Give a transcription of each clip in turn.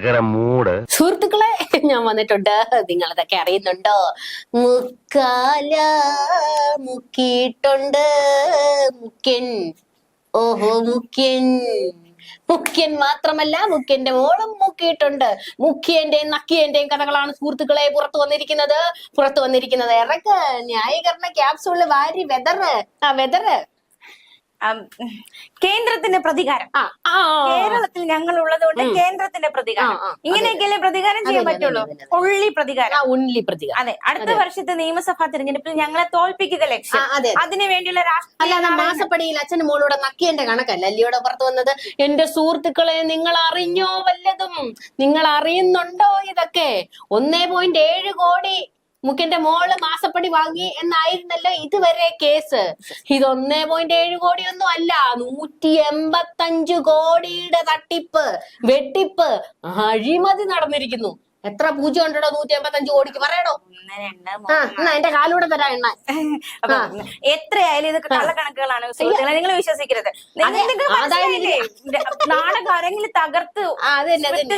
ഭയങ്കര മൂഡ്. സുഹൃത്തുക്കളെ ഞാൻ വന്നിട്ടുണ്ട്. നിങ്ങൾ നിങ്ങളതൊക്കെ അറിയുന്നുണ്ടോ? മുക്കാല മുക്കിയിട്ടുണ്ട്. മുക്കിൻ ഓഹോ മുക്കിൻ മുഖ്യൻ മാത്രമല്ല മുഖ്യന്റെ മോളും മുക്കിയിട്ടുണ്ട്. മുഖ്യന്റെയും നക്കിയന്റെയും കഥകളാണ് സുഹൃത്തുക്കളെ പുറത്തു വന്നിരിക്കുന്നത്. പുറത്തു വന്നിരിക്കുന്നത് ഇറക്ക്. ന്യായീകരണ ക്യാപ്സൂൾ വാരി വെതറ്. ആ വെതറ്. കേന്ദ്രത്തിന്റെ പ്രതികാരം. കേരളത്തിൽ ഞങ്ങൾ ഉള്ളതുകൊണ്ട് കേന്ദ്രത്തിന്റെ പ്രതികാരം. ഇങ്ങനെയൊക്കെയല്ലേ പ്രതികാരം ചെയ്യാൻ പറ്റുള്ളൂ. ഉള്ളി പ്രതികാരം. ആ ഉണ്ണി പ്രതിക അതെ അടുത്ത വർഷത്തെ നിയമസഭാ തിരഞ്ഞെടുപ്പിൽ ഞങ്ങളെ തോൽപ്പിക്കുക ലക്ഷ്യം. അതിനു വേണ്ടിയുള്ള രാഷ്ട്രീയ അല്ലാതെ മാസപ്പടിയിൽ അച്ഛനും മോളൂടെ നക്കിയന്റെ കണക്കല്ല. അല്ലിയോടെ പുറത്ത് വന്നത് എന്റെ സുഹൃത്തുക്കളെ നിങ്ങൾ അറിഞ്ഞോ വല്ലതും? നിങ്ങൾ അറിയുന്നുണ്ടോ ഇതൊക്കെ? ഒന്നേ പോയിന്റ് ഏഴ് കോടി മുഖ്യന്റെ മോൾ മാസപ്പടി വാങ്ങി എന്നായിരുന്നല്ലോ ഇതുവരെ കേസ്. ഇത് ഒന്നേ പോയിന്റ് ഏഴ് കോടി ഒന്നും അല്ല നൂറ്റി എൺപത്തഞ്ച് കോടിയുടെ തട്ടിപ്പ് വെട്ടിപ്പ് അഴിമതി നടന്നിരിക്കുന്നു. എത്ര പൂജ്യം ഉണ്ടോ നൂറ്റി എൺപത്തഞ്ച് കോടിക്ക് പറയണോ ആ എന്നാ എന്റെ കാലൂടെ തരാ എണ്ണ. എത്രയായാലും ഇതൊക്കെ കള്ളക്കണക്കുകളാണ് സുഹൃത്തുക്കളെ. നിങ്ങൾ വിശ്വസിക്കരുത്? നാടകം തകർത്ത്.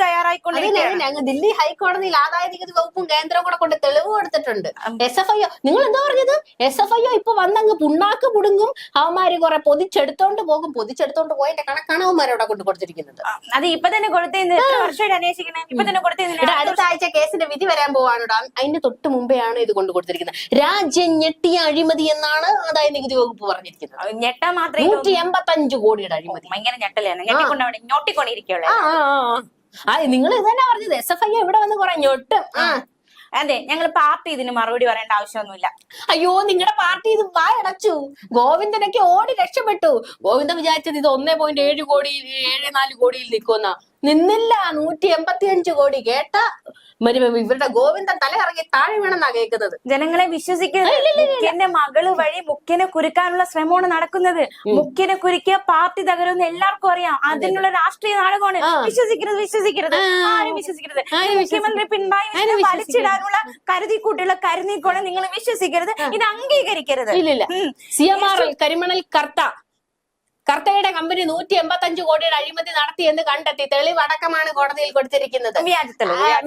തയ്യാറായിക്കൊണ്ടിരിക്കുകയാണ്. ദില്ലി ഹൈക്കോടതിയിൽ ആദായ നികുതി വകുപ്പും കേന്ദ്രവും കൂടെ കൊണ്ട് തെളിവ് കൊടുത്തിട്ടുണ്ട്. എസ് എഫ് ഐ നിങ്ങൾ എന്താ പറഞ്ഞത്? എസ് എഫ് ഐ ഇപ്പൊ വന്നങ്ങ് പുണ്ണാക്ക് പുടുങ്ങും അവന്മാര് കുറെ പൊതിച്ചെടുത്തോണ്ട് പോകും. പൊതിച്ചെടുത്തോണ്ട് പോയതിന്റെ കണക്കാണ് അവന്മാരവിടെ കൊണ്ട് കൊടുത്തിരിക്കുന്നത്. അത് ഇപ്പൊ തന്നെ എത്ര വർഷമായിട്ട് അന്വേഷിക്കണേ? ഇപ്പൊ തന്നെ കൊടുത്തേ അടുത്ത ആഴ്ച കേസിന്റെ വിധി വരാൻ പോവാണ് അതിന്റെ തൊട്ട് മുമ്പേ ആണ് ഇത് കൊണ്ടു കൊടുത്തിരിക്കുന്നത്. രാജ്യം ഞെട്ടിയ അഴിമതി എന്നാണ് ആദായ നികുതി വകുപ്പ് പറഞ്ഞിരിക്കുന്നത്. ഞെട്ടാ മാത്രമേ നൂറ്റി എൺപത്തഞ്ച് കോടിയുടെ അഴിമതി. ഭയങ്കര ഞെട്ടലാണ്. ആ നിങ്ങൾ ഇത് തന്നെ പറഞ്ഞത്. എസ് എഫ് ഐ ഇവിടെ വന്ന് കുറെ ഞൊട്ടും. അതെ ഞങ്ങൾ പാർട്ടി ഇതിന് മറുപടി പറയേണ്ട ആവശ്യമൊന്നുമില്ല. അയ്യോ നിങ്ങളുടെ പാർട്ടി ഇത് വായടച്ചു. ഗോവിന്ദനൊക്കെ ഓടി രക്ഷപ്പെട്ടു. ഗോവിന്ദൻ വിചാരിച്ചത് ഇത് ഒന്നേ പോയിന്റ് ഏഴ് കോടിയിൽ ഏഴ് നാല് കോടിയിൽ നിൽക്കുന്ന നിന്നില്ല നൂറ്റി എൺപത്തി അഞ്ച് കോടി. കേട്ട? ഇവരുടെ ഗോവിന്ദൻ തല ഇറങ്ങി താഴെ വീണെന്നാ കേൾക്കുന്നത്. ജനങ്ങളെ വിശ്വസിക്കുന്നത് മകൾ വഴി മുഖ്യനെ കുരുക്കാനുള്ള ശ്രമമാണ് നടക്കുന്നത്. മുഖ്യനെ കുരുക്കിയ പാർട്ടി തകരുമെന്ന് എല്ലാവർക്കും അറിയാം. അതിനുള്ള രാഷ്ട്രീയ നാടകമാണ്. വിശ്വസിക്കരുത് വിശ്വസിക്കരുത്. ആരും വിശ്വസിക്കരുത്. മുഖ്യമന്ത്രി പിണറായി വിജയൻ വലിച്ചിടാനുള്ള കരുതി കൂടെ നിങ്ങൾ വിശ്വസിക്കരുത്. ഇത് അംഗീകരിക്കരുത്. കരിമണൽ കർത്ത. കർത്തയുടെ കമ്പനി നൂറ്റി എൺപത്തി അഞ്ച് കോടിയുടെ അഴിമതി നടത്തി എന്ന് കണ്ടെത്തി തെളിവടക്കമാണ് കോടതിയിൽ കൊടുത്തിരിക്കുന്നത്.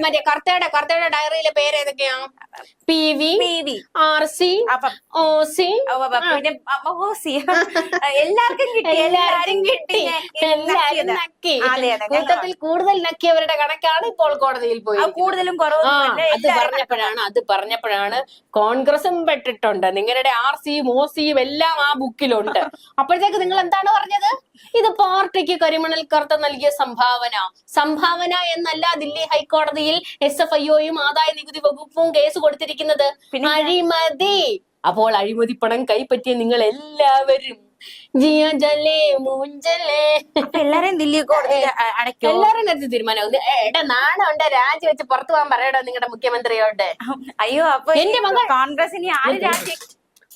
മറ്റേ കർത്തയുടെ കർത്തയുടെ ഡയറിയിലെ പേര് ഏതൊക്കെയാ? P V. R C O, C. എല്ലാവർക്കും കിട്ടി കിട്ടി നക്കി. കൂട്ടത്തിൽ കൂടുതൽ നക്കിയവരുടെ കണക്കാണ് ഇപ്പോൾ കോടതിയിൽ പോയി കൂടുതലും കുറവും അത് പറഞ്ഞപ്പോഴാണ് അത് പറഞ്ഞപ്പോഴാണ് കോൺഗ്രസും പെട്ടിട്ടുണ്ട്. നിങ്ങളുടെ ആർ സിയും ഒ സിയും എല്ലാം ആ ബുക്കിലുണ്ട്. അപ്പോഴത്തേക്ക് നിങ്ങൾ എന്താണ് പറഞ്ഞത്? ഇത് പാർട്ടിക്ക് കരിമണൽ കർത്ത നൽകിയ സംഭാവന. സംഭാവന എന്നല്ല ദില്ലി ഹൈക്കോടതിയിൽ എസ് എഫ് ഐഒയും ആദായ നികുതി വകുപ്പും കേസ് കൊടുത്തിരിക്കുന്നത്. അഴിമതി. അപ്പോൾ അഴിമതി പണം കൈപ്പറ്റിയ നിങ്ങൾ എല്ലാവരും എല്ലാരെയും ദില്ലി കോടതിയിൽ അ- അടയ്ക്കോ? എല്ലാരും തീരുമാനം എടാ നാണുണ്ട്. രാജി വെച്ച് പുറത്തു പോകാൻ പറയടോ നിങ്ങളുടെ മുഖ്യമന്ത്രിയോട്. അയ്യോ അപ്പൊ എന്റെ മകൾ- കോൺഗ്രസിനെ ആര് രാജ്യം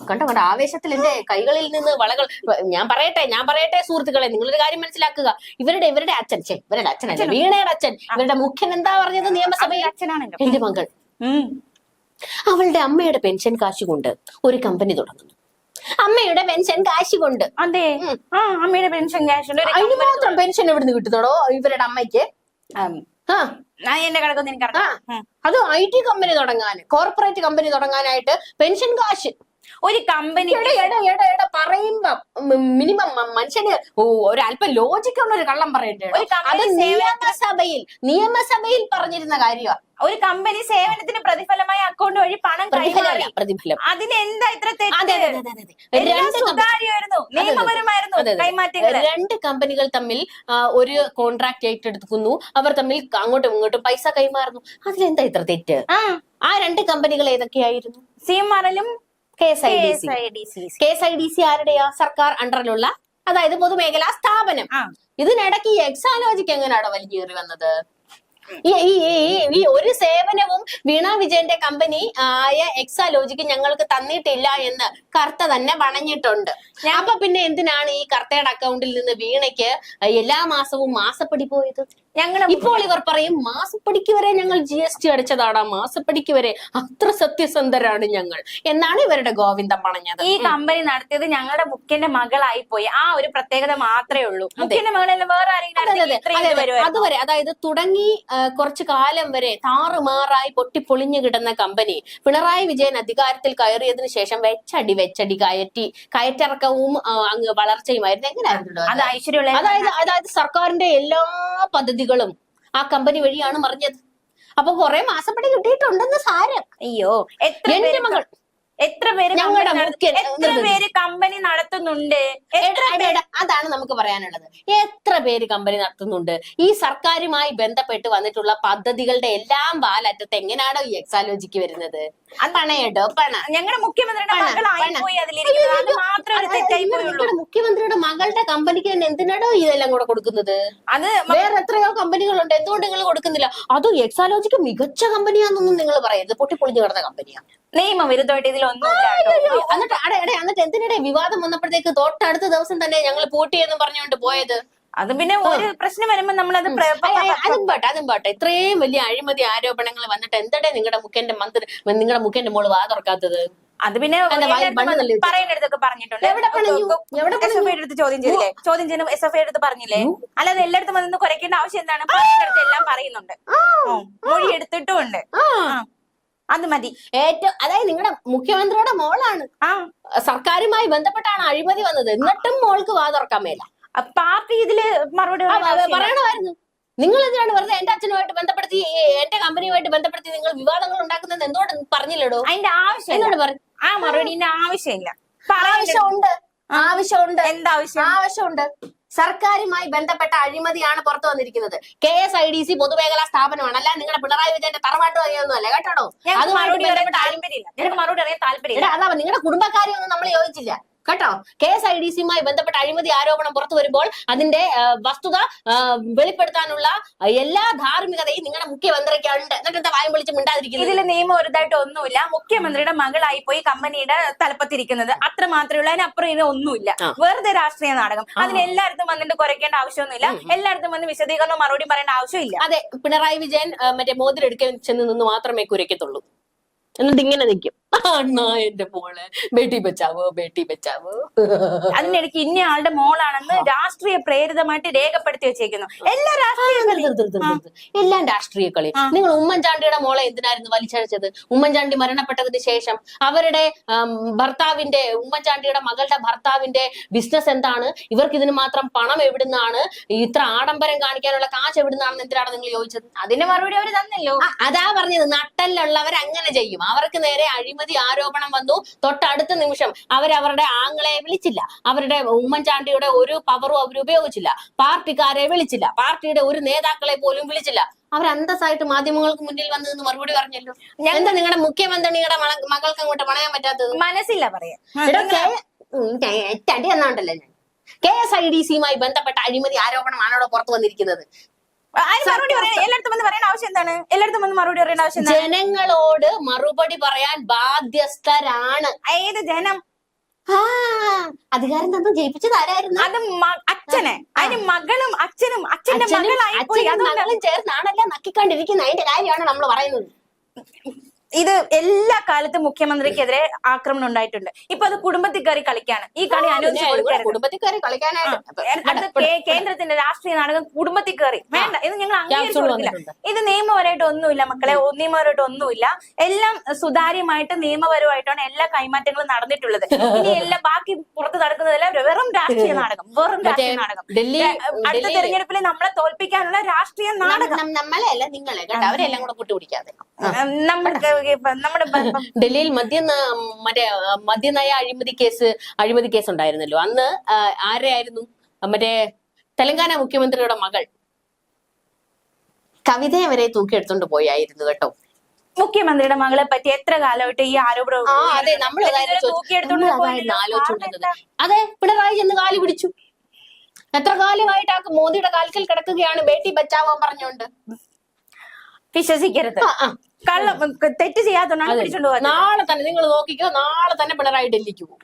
കണ്ടോ കണ്ടോ? ആവേശത്തിൽ എന്റെ കൈകളിൽ നിന്ന് വളകൾ ഞാൻ പറയട്ടെ ഞാൻ പറയട്ടെ സുഹൃത്തുക്കളെ നിങ്ങളൊരു കാര്യം മനസ്സിലാക്കുക. ഇവരുടെ ഇവരുടെ അച്ഛൻ ഛെ, ഇവരുടെ അച്ഛനല്ല വീണയുടെ അച്ഛൻ. ഇവരുടെ മുഖ്യൻ എന്താ പറഞ്ഞത്? നിയമസഭയിൽ. അച്ഛനാണല്ലോ. എന്റെ മകൾ. അവളുടെ അമ്മയുടെ പെൻഷൻ കാശ് കൊണ്ട് ഒരു കമ്പനി തുടങ്ങുന്നു. അമ്മയുടെ പെൻഷൻ കാശ് കൊണ്ട് അതെ ആ അമ്മയുടെ പെൻഷൻ കാശ് അതിന് മാത്രം പെൻഷൻ എവിടുന്ന് കിട്ടുന്നോടോ? ഇവരുടെ അമ്മയ്ക്ക്? അതോ എന്റെ കണക്കൊന്നും അത് ഐ ടി കമ്പനി തുടങ്ങാൻ കോർപ്പറേറ്റ് കമ്പനി തുടങ്ങാനായിട്ട് പെൻഷൻ കാശ്. ഒരു കമ്പനി എടാ, മിനിമം മനുഷ്യന് ഓ, ലോജിക് ലോജിക്കുള്ള ഒരു കള്ളം പറയണ്ടേ ഒരു അത് നിയമസഭയിൽ നിയമസഭയിൽ പറഞ്ഞിരുന്ന കാര്യമാണ് ഒരു കമ്പനി സേവനത്തിന് പ്രതിഫലമായി അക്കൗണ്ട് വഴി പണം കൈമാറി. പ്രതിഫലം. അതിന് എന്താ ഇത്ര രണ്ട് നിയമപരമായിരുന്നു കമ്പനികൾ തമ്മിൽ ഒരു കോൺട്രാക്ട് ഏറ്റെടുക്കുന്നു. അവർ തമ്മിൽ അങ്ങോട്ടും ഇങ്ങോട്ടും പൈസ കൈമാറുന്നു. അതിലെന്താ ഇത്ര തെറ്റ്? ആ. ആ രണ്ട് കമ്പനികൾ ഏതൊക്കെയായിരുന്നു? സി എം ആർ എല്ലും K S I D C. K S I D C. ആരുടെയാ സർക്കാർ അണ്ടറിലുള്ള അതായത് പൊതുമേഖലാ സ്ഥാപനം. ഇതിനിടയ്ക്ക് ഈ എക്സാലോജിക്ക് എങ്ങനെയാണോ കയറി വന്നത്? ഈ ഒരു സേവനവും വീണ വിജയന്റെ കമ്പനി ആയ എക്സാലോജിക്ക് ഞങ്ങൾക്ക് തന്നിട്ടില്ല എന്ന് കർത്ത തന്നെ വണഞ്ഞിട്ടുണ്ട് അപ്പൊ പിന്നെ എന്തിനാണ് ഈ കർത്തയുടെ അക്കൗണ്ടിൽ നിന്ന് വീണയ്ക്ക് എല്ലാ മാസവും മാസപ്പടി പോയത്? ഞങ്ങളുടെ ഇപ്പോൾ ഇവർ പറയും മാസപ്പടിക്ക് വരെ ഞങ്ങൾ ജി എസ് ടി അടിച്ചതാണ് മാസപ്പടിക്ക് വരെ അത്ര സത്യസന്ധരാണ് ഞങ്ങൾ. എന്നാണ് ഇവരുടെ ഗോവിന്ദം പറഞ്ഞത്. ഈ കമ്പനി നടത്തിയത് ഞങ്ങളുടെ മുഖ്യന്റെ മകളായി പോയി. ആ ഒരു പ്രത്യേകത മാത്രമേ ഉള്ളൂ. മുഖ്യന്റെ മകളല്ല വേറെ ആരെങ്കിലും. അതുവരെ അതായത് തുടങ്ങി കുറച്ചു കാലം വരെ താറുമാറായി പൊട്ടിപ്പൊളിഞ്ഞു കിടന്ന കമ്പനി പിണറായി വിജയൻ അധികാരത്തിൽ കയറിയതിന് ശേഷം വെച്ചടി വെച്ചടി കയറ്റി കയറ്റിറക്കവും അങ്ങ് വളർച്ചയുമായിരുന്നു. എങ്ങനെയായിരുന്നു അതായത് അതായത് സർക്കാരിന്റെ എല്ലാ പദ്ധതികളും ആ കമ്പനി വഴിയാണ് മറിഞ്ഞത്. അപ്പൊ കുറെ മാസപ്പടി കിട്ടിയിട്ടുണ്ടെന്ന് സാരം. അയ്യോ എത്ര എന്റെ മകൾ. എത്ര പേര് എത്ര പേര് കമ്പനി നടത്തുന്നുണ്ട്? അതാണ് നമുക്ക് പറയാനുള്ളത്. എത്ര പേര് കമ്പനി നടത്തുന്നുണ്ട്? ഈ സർക്കാരുമായി ബന്ധപ്പെട്ട് വന്നിട്ടുള്ള പദ്ധതികളുടെ എല്ലാം ബാലറ്റത്ത് എങ്ങനെയാണോ ഈ എക്സാലോജിക്ക് വരുന്നത്? പണയടോ പണ. ഞങ്ങളുടെ മുഖ്യമന്ത്രിയുടെ അതിലിരിക്കുന്നത്. അത് ഒരു തെറ്റായി പോയുള്ളൂ. നിങ്ങളുടെ മുഖ്യമന്ത്രിയുടെ മകളുടെ കമ്പനിക്ക് തന്നെ എന്തിനാടോ ഇതെല്ലാം കൂടെ കൊടുക്കുന്നത്? അത് വേറെ എത്രയോ കമ്പനികളുണ്ട്. എന്തുകൊണ്ട് നിങ്ങൾ കൊടുക്കുന്നില്ല? അതും എക്സാലോജിക്ക് മികച്ച കമ്പനിയാണെന്നൊന്നും നിങ്ങൾ പറയരുത്. പൊട്ടിപ്പൊളിഞ്ഞു കിടന്ന കമ്പനിയാണ് നിയമവിരുദ്ധമായിട്ട് ഇതിലൊന്നും. എന്നിട്ട് അടേ അടേ എന്നിട്ട് എന്തിനിടെ വിവാദം വന്നപ്പോഴത്തേക്ക് തൊട്ടടുത്ത ദിവസം തന്നെ ഞങ്ങൾ പൂട്ടിയെന്ന് പറഞ്ഞുകൊണ്ട് പോയത്? അത് പിന്നെ ഒരു പ്രശ്നം വരുമ്പോ നമ്മൾ അത് അതും പോട്ടെ അതും പോട്ടെ. ഇത്രയും വലിയ അഴിമതി ആരോപണങ്ങൾ വന്നിട്ട് എന്തടേ നിങ്ങളുടെ മുഖ്യന്റെ മന്ത്രി നിങ്ങളുടെ മുഖ്യന്റെ മോൾ വാ തുറക്കാത്തത്? അത് പിന്നെ. പറയുന്നിടത്തൊക്കെ പറഞ്ഞിട്ടുണ്ട്. എടുത്ത് ചോദ്യം ചെയ്തില്ലേ ചോദ്യം ചെയ്യുന്ന എസ് എഫ് ഐ എടുത്ത് പറഞ്ഞില്ലേ അല്ലാതെ എല്ലായിടത്തും വന്ന് കുറയ്ക്കേണ്ട ആവശ്യം എന്താണ്? പറയുന്നിടത്ത് എല്ലാം പറയുന്നുണ്ട്. മൊഴി എടുത്തിട്ടും ഉണ്ട്. അത് മതി. ഏറ്റവും അതായത് നിങ്ങളുടെ മുഖ്യമന്ത്രിയുടെ മോളാണ്. ആ. സർക്കാരുമായി ബന്ധപ്പെട്ടാണ് അഴിമതി വന്നത്. എന്നിട്ടും മോൾക്ക് വാ തുറക്കാൻ മേല. പാർട്ടി ഇതിൽ മറുപടി. പറയണമായിരുന്നു. നിങ്ങൾ എന്തിനാണ് വെറുതെ എന്റെ അച്ഛനുമായിട്ട് ബന്ധപ്പെടുത്തി എന്റെ കമ്പനിയുമായിട്ട് ബന്ധപ്പെടുത്തി നിങ്ങൾ വിവാദങ്ങൾ ഉണ്ടാക്കുന്നത് എന്തുകൊണ്ട് പറഞ്ഞില്ലടോ? അതിന്റെ ആവശ്യം ആ മറുപടിന്റെ ആവശ്യമില്ല. ആവശ്യമുണ്ട്. ആവശ്യമുണ്ട്. എന്താവശ്യം? ആവശ്യമുണ്ട്. സർക്കാരുമായി ബന്ധപ്പെട്ട അഴിമതിയാണ് പുറത്തു വന്നിരിക്കുന്നത്. K S I D C പൊതുമേഖലാ സ്ഥാപനമാണ്. അല്ല നിങ്ങളുടെ പിണറായി വിജയന്റെ തറവാട്ട് വകയൊന്നും അല്ല കേട്ടോ അത് മറുപടി അറിയാൻ താല്പര്യം അതാ നിങ്ങളുടെ കുടുംബക്കാരെയൊന്നും നമ്മൾ യോജിച്ചില്ല. കേട്ടോ? കെ എസ് ഐ ഡി സിയുമായി ബന്ധപ്പെട്ട അഴിമതി ആരോപണം പുറത്തു വരുമ്പോൾ അതിന്റെ വസ്തുത വെളിപ്പെടുത്താനുള്ള എല്ലാ ധാർമ്മികതയും നിങ്ങളുടെ മുഖ്യമന്ത്രിക്ക് ഉണ്ട്. എന്നിട്ട് എന്താ വായം വിളിച്ച് മിണ്ടാതിരിക്കുന്നത്? ഇതിൽ നിയമം ഒരുതായിട്ട് ഒന്നുമില്ല. മുഖ്യമന്ത്രിയുടെ മകളായി പോയി കമ്പനിയുടെ തലപ്പത്തിരിക്കുന്നത്. അത്ര മാത്രമേ ഉള്ളൂ അതിനപ്പുറം ഇത് ഒന്നുമില്ല. വെറുതെ രാഷ്ട്രീയ നാടകം. അതിന് എല്ലായിടത്തും വന്നിട്ട് കുറയ്ക്കേണ്ട ആവശ്യമൊന്നുമില്ല. എല്ലായിടത്തും വന്ന് വിശദീകരണം മറുപടി പറയേണ്ട ആവശ്യമില്ല. അതെ പിണറായി വിജയൻ മറ്റേ മോതിരെടുക്കാൻ ചെന്ന് നിന്ന് മാത്രമേ കുരയ്ക്കത്തുള്ളൂ. എന്നിട്ട് ഇങ്ങനെ നിൽക്കും. അണ്ണാ എന്റെ മോൾ. ബേട്ടി ബച്ചാവോ ബേട്ടി ബച്ചാവോ. അതിനിടയ്ക്ക് ഇന്ന ആളുടെ മോളാണെന്ന് രാഷ്ട്രീയ പ്രേരിതമായിട്ട് രേഖപ്പെടുത്തി വെച്ചേക്കുന്നു. എല്ലാ രാഷ്ട്രീയ. എല്ലാം രാഷ്ട്രീയ കളി. നിങ്ങൾ ഉമ്മൻചാണ്ടിയുടെ മോളെ എന്തിനായിരുന്നു വലിച്ചഴച്ചത്? ഉമ്മൻചാണ്ടി മരണപ്പെട്ടതിന് ശേഷം അവരുടെ ഭർത്താവിന്റെ ഉമ്മൻചാണ്ടിയുടെ മകളുടെ ഭർത്താവിന്റെ ബിസിനസ് എന്താണ്? ഇവർക്ക് ഇതിന് മാത്രം പണം എവിടുന്നാണ്? ഇത്ര ആഡംബരം കാണിക്കാനുള്ള കാശ് എവിടുന്നാണെന്ന് എന്തിനാണ് നിങ്ങൾ ചോദിച്ചത്? അതിന് മറുപടി അവർ തന്നല്ലോ. അതാ പറഞ്ഞത്. നട്ടലുള്ളവർ അങ്ങനെ ചെയ്യും. അവർക്ക് നേരെ അഴിമതി ആരോപണം വന്നു. തൊട്ടടുത്ത നിമിഷം അവരവരുടെ ആങ്ങളെ വിളിച്ചില്ല. അവരുടെ ഉമ്മൻചാണ്ടിയുടെ ഒരു പവറും അവർ ഉപയോഗിച്ചില്ല. പാർട്ടിക്കാരെ വിളിച്ചില്ല. പാർട്ടിയുടെ ഒരു നേതാക്കളെ പോലും വിളിച്ചില്ല. അവർ അന്തസ്സായിട്ട് മാധ്യമങ്ങൾക്ക് മുന്നിൽ വന്ന് നിന്ന് മറുപടി പറഞ്ഞല്ലോ? എന്താ നിങ്ങളുടെ മുഖ്യമന്ത്രിയുടെ മക- മകൾക്ക് അങ്ങോട്ട് പണയാൻ പറ്റാത്തത്? മനസ്സില്ല പറയാ. എടോ, കെ- കെ- എന്നാണ്ടല്ലേ കെ എസ് ഐ ഡി സിയുമായി ബന്ധപ്പെട്ട അഴിമതി ആരോപണമാണോ പുറത്തു വന്നിരിക്കുന്നത്? എല്ലായിടത്തും വന്ന് പറയേണ്ട ആവശ്യം എന്താണ്? എല്ലായിടത്തും വന്ന് മറുപടി പറയേണ്ട ആവശ്യം ജനങ്ങളോട് മറുപടി പറയാൻ ബാധ്യസ്ഥരാണ്. ഏത് ജനം? ആ അധികാരം തന്നെ ജയിപ്പിച്ചത് ആരായിരുന്നു? അത് അച്ഛനെ. അതിന് മകളും അച്ഛനും അച്ഛന്റെ അച്ഛനും മകളായി മകളും ചേർന്നാണല്ലോ നക്കിക്കൊണ്ടിരിക്കുന്നത്. അതിന്റെ കാര്യമാണ് നമ്മൾ പറയുന്നത്. ഇത് എല്ലാ കാലത്തും മുഖ്യമന്ത്രിക്കെതിരെ ആക്രമണം ഉണ്ടായിട്ടുണ്ട് ഇപ്പൊ അത് കുടുംബത്തിൽ കയറി കളിക്കാണ് ഈ കളി അനുവദിച്ചു കുടുംബത്തിൽ കയറി കളിക്കാനായിട്ട് കേന്ദ്രത്തിന്റെ രാഷ്ട്രീയ നാടകം കുടുംബത്തിൽ കയറി വേണ്ട ഇത് ഞങ്ങൾ അംഗീകരിച്ചു ക്യാപ്സൂൾ കൊടുക്കില്ല വന്നിട്ടുണ്ട്. ഇത് നിയമപരമായിട്ട് ഒന്നുമില്ല മക്കളെ നിയമപരമായിട്ട് ഒന്നുമില്ല എല്ലാം സുതാര്യമായിട്ട് നിയമപരമായിട്ടാണ് എല്ലാ കൈമാറ്റങ്ങളും നടന്നിട്ടുള്ളത് ഇനി എല്ലാം ബാക്കി പുറത്ത് നടക്കുന്നതെല്ലാം വെറും രാഷ്ട്രീയ നാടകം വെറും രാഷ്ട്രീയ നാടകം അടുത്ത തെരഞ്ഞെടുപ്പിൽ നമ്മളെ തോൽപ്പിക്കാനുള്ള രാഷ്ട്രീയ നാടകം നമ്മളെ അല്ല നിങ്ങളെ കേട്ടോ അവരെല്ലാം കൂടെ കൂട്ടുപിടിക്കാതെ നമ്മുടെ നമ്മുടെ ഡൽഹിയിൽ മദ്യ മറ്റേ മദ്യനയ അഴിമതി കേസ് അഴിമതി കേസ് ഉണ്ടായിരുന്നല്ലോ. അന്ന് ആരെയായിരുന്നു? മറ്റേ തെലങ്കാന മുഖ്യമന്ത്രിയുടെ മകൾ. കവിതയെ വരെ തൂക്കിയെടുത്തോണ്ട് പോയായിരുന്നു കേട്ടോ. മുഖ്യമന്ത്രിയുടെ മകളെ പറ്റി എത്ര കാലമായിട്ട് ഈ ആരോപണം അതെ നമ്മൾ. ആലോചിച്ചുകൊണ്ടിരുന്നത് അതെ പിണറായി ചെന്ന് കാൽ പിടിച്ചു. എത്ര കാലമായിട്ട് ആ മോദിയുടെ കാൽക്കൽ കിടക്കുകയാണ് ബേട്ടി ബച്ചാവോ പറഞ്ഞുകൊണ്ട് വിശ്വസിക്കരുത്. കള്ളം തെറ്റ് ചെയ്യാത്തോണ്ടാണ് പിടിച്ചോണ്ട് നാളെ തന്നെ നിങ്ങൾ നോക്കിക്കോ നാളെ തന്നെ പിണറായി ഡൽഹിക്ക് പോകും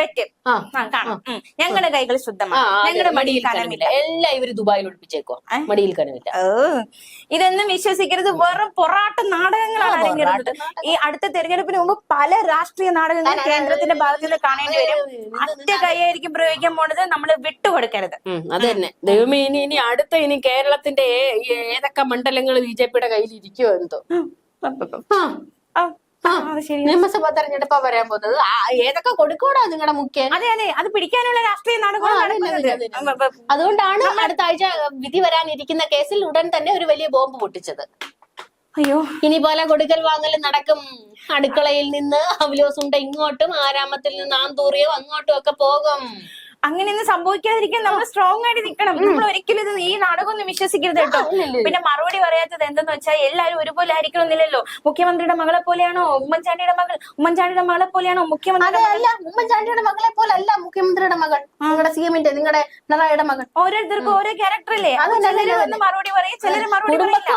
ബെറ്റ് കാണാം. ഞങ്ങളുടെ കൈകൾ ശുദ്ധമാണ്. ഞങ്ങളുടെ മടിയിൽ കനമില്ല. എല്ലാം ഇവർ ദുബായിൽ ഒളിപ്പിച്ചേക്കോ മടിയിൽ കനമില്ല. ഇതൊന്നും വിശ്വസിക്കരുത്. വെറും പൊറാട്ട നാടകങ്ങളാണ് അരങ്ങേറുന്നത് ഈ അടുത്ത തെരഞ്ഞെടുപ്പിന് മുമ്പ് പല രാഷ്ട്രീയ നാടകങ്ങൾ കേന്ദ്രത്തിന്റെ ഭാഗത്ത് നിന്ന് കാണേണ്ടി വരും. അറ്റ കൈയായിരിക്കും പ്രയോഗിക്കാൻ പോണത് നമ്മൾ വിട്ടുകൊടുക്കരുത്. അത് തന്നെ. ദൈവമേ ഇനി ഇനി അടുത്ത ഇനി കേരളത്തിന്റെ ഏതൊക്കെ മണ്ഡലങ്ങൾ ബി ജെ പിയുടെ കയ്യിൽ ഇരിക്കുമോ എന്തോ നിയമസഭ തെരഞ്ഞെടുപ്പാ വരാൻ പോകുന്നത്. ഏതൊക്കെ കൊടുക്കൂടാ നിങ്ങളുടെ മുഖ്യൻ അതെ അതെ. അത് പിടിക്കാനുള്ള രാഷ്ട്രീയ. അതുകൊണ്ടാണ് അടുത്ത ആഴ്ച വിധി വരാനിരിക്കുന്ന കേസിൽ ഉടൻ തന്നെ ഒരു വലിയ ബോംബ് പൊട്ടിച്ചത്. അയ്യോ. ഇനി പോലെ കൊടുക്കൽ വാങ്ങൽ നടക്കും. അടുക്കളയിൽ നിന്ന് അവലോസുണ്ട ഇങ്ങോട്ടും ആരാമത്തിൽ നിന്ന് ആന്തൂറിയോ അങ്ങോട്ടും ഒക്കെ പോകും. അങ്ങനെയൊന്നും സംഭവിക്കാതിരിക്കാൻ നമ്മൾ സ്ട്രോങ് ആയിട്ട് നിൽക്കണം. നമ്മൾ ഒരിക്കലും ഇത് ഈ നാടകം ഒന്നും വിശ്വസിക്കരുത് കേട്ടോ. പിന്നെ മറുപടി പറയാത്തത് എന്തെന്ന് വെച്ചാൽ എല്ലാവരും ഒരുപോലെ ആയിരിക്കണമെന്നില്ലല്ലോ. മുഖ്യമന്ത്രിയുടെ മകളെ പോലെയാണോ? ഉമ്മൻചാണ്ടിയുടെ മകൾ ഉമ്മൻചാണ്ടിയുടെ മകളെ പോലെയാണോ മുഖ്യമന്ത്രി ഉമ്മൻചാണ്ടിയുടെ മകളെ പോലെ അല്ല മുഖ്യമന്ത്രിയുടെ മകൾ. നിങ്ങളുടെ സി എമ്മിന്റെ നിങ്ങളുടെ പിണറായിയുടെ മകൾ. ഓരോരുത്തർക്കും ഓരോ ക്യാരക്ടർ അല്ലേ? ചിലര് മറുപടി പറയും ചിലര് മറുപടി പറയില്ല.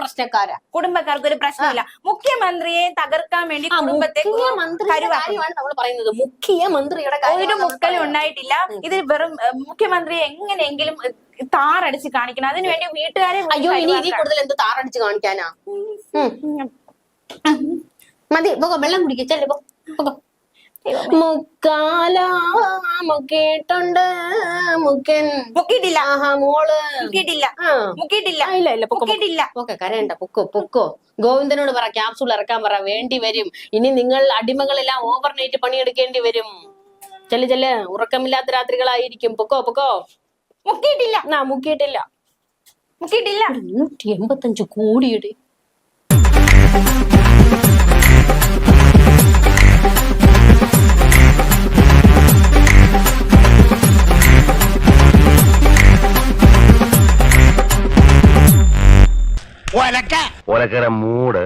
പ്രശ്നക്കാരാ. കുടുംബക്കാർക്ക് ഒരു പ്രശ്നമില്ല മുഖ്യമന്ത്രിയെ തകർക്കാൻ വേണ്ടി കുടുംബത്തെ മുഖ്യമന്ത്രിയുടെ കാര്യമാണ് നമ്മൾ പറയുന്നത്. മുഖ്യമന്ത്രിയുടെ ഒരു മുക്കലും ഉണ്ടായിട്ടില്ല. ഇത് വെറും മുഖ്യമന്ത്രി മുഖ്യമന്ത്രിയെ എങ്ങനെയെങ്കിലും താറടിച്ച് കാണിക്കണം. അതിനുവേണ്ടി വീട്ടുകാരെ അയ്യോ ഇനി കരുവാക്കാം. കൂടുതൽ എന്ത് താറടിച്ച് കാണിക്കാനാ. മതി പോകോ വെള്ളം കുടിക്കും. ചെല്ലു പോകോ മുക്കാല മുക്കിയിട്ടുണ്ട് മുക്കൻ മുക്കിയിട്ടില്ല. ആഹാ മോൾ. മുക്കിയിട്ടില്ല. മുക്കിയിട്ടില്ല. ഇല്ല ഇല്ല. മുക്കിയിട്ടില്ല. ഓക്കെ കരയണ്ട പൊക്കോ പൊക്കോ. ഗോവിന്ദനോട് പറ ക്യാപ്സൂൾ ഇറക്കാൻ പറ വേണ്ടി വരും. ഇനി നിങ്ങൾ അടിമകളെല്ലാം ഓവർനൈറ്റ് പണിയെടുക്കേണ്ടി വരും. ചെല്ല് ചെല്ല് ഉറക്കമില്ലാത്ത രാത്രികളായിരിക്കും. പൊക്കോ പൊക്കോ? മുക്കിയിട്ടില്ല. എന്നാ മുക്കിയിട്ടില്ല. മുക്കിയിട്ടില്ല. നൂറ്റി എൺപത്തഞ്ച് കോടിയുടെ. ഒലക്കര മൂട്.